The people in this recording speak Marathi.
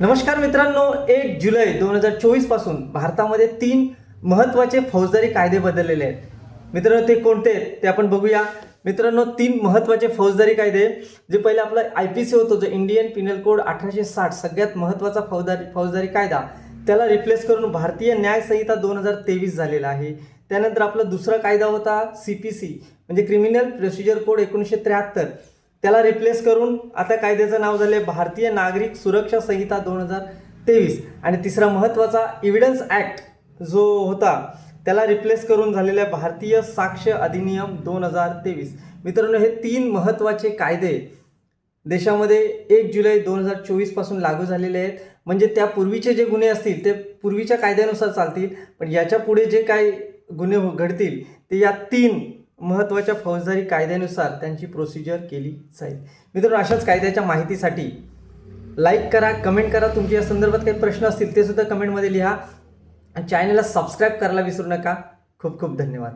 नमस्कार मित्रांनो एक जुलै दोन हजार चोवीसपासून भारतामध्ये तीन महत्त्वाचे फौजदारी कायदे बदललेले आहेत. मित्रांनो ते कोणते आहेत ते आपण बघूया. मित्रांनो तीन महत्त्वाचे फौजदारी कायदे जे पहिले आपला आय पी सी होतो जो इंडियन पिनल कोड अठराशे साठ सगळ्यात महत्त्वाचा फौजदारी फौजदारी कायदा त्याला रिप्लेस करून भारतीय न्यायसंहिता दोन हजार तेवीस झालेला आहे. त्यानंतर आपला दुसरा कायदा होता सी पी सी म्हणजे क्रिमिनल प्रोसिजर कोड एकोणीसशे त्र्याहत्तर. त्याला रिप्लेस करून आता कायद्याचं नाव झाले भारतीय नागरिक सुरक्षा संहिता दोन हजार तेवीस. आणि तिसरा महत्त्वाचा इव्हिडन्स ॲक्ट जो होता त्याला रिप्लेस करून झालेला आहे भारतीय साक्ष अधिनियम दोन हजार तेवीस. मित्रांनो हे तीन महत्त्वाचे कायदे देशामध्ये एक जुलै दोन हजार चोवीसपासून लागू झालेले आहेत. म्हणजे त्या पूर्वीचे जे गुन्हे असतील ते पूर्वीच्या कायद्यानुसार चालतील पण याच्यापुढे जे काही गुन्हे हो- घडतील ते या तीन महत्त्वाच्या फौजदारी कायद्यानुसार त्यांची प्रोसिजर केली जाईल. मित्रांनो अशाच कायद्याच्या माहितीसाठी लाईक करा कमेंट करा. तुमच्या या संदर्भात काही प्रश्न असतील ते सुद्धा कमेंटमध्ये लिहा. आणि चॅनलला सबस्क्राईब करायला विसरू नका. खूप खूप धन्यवाद.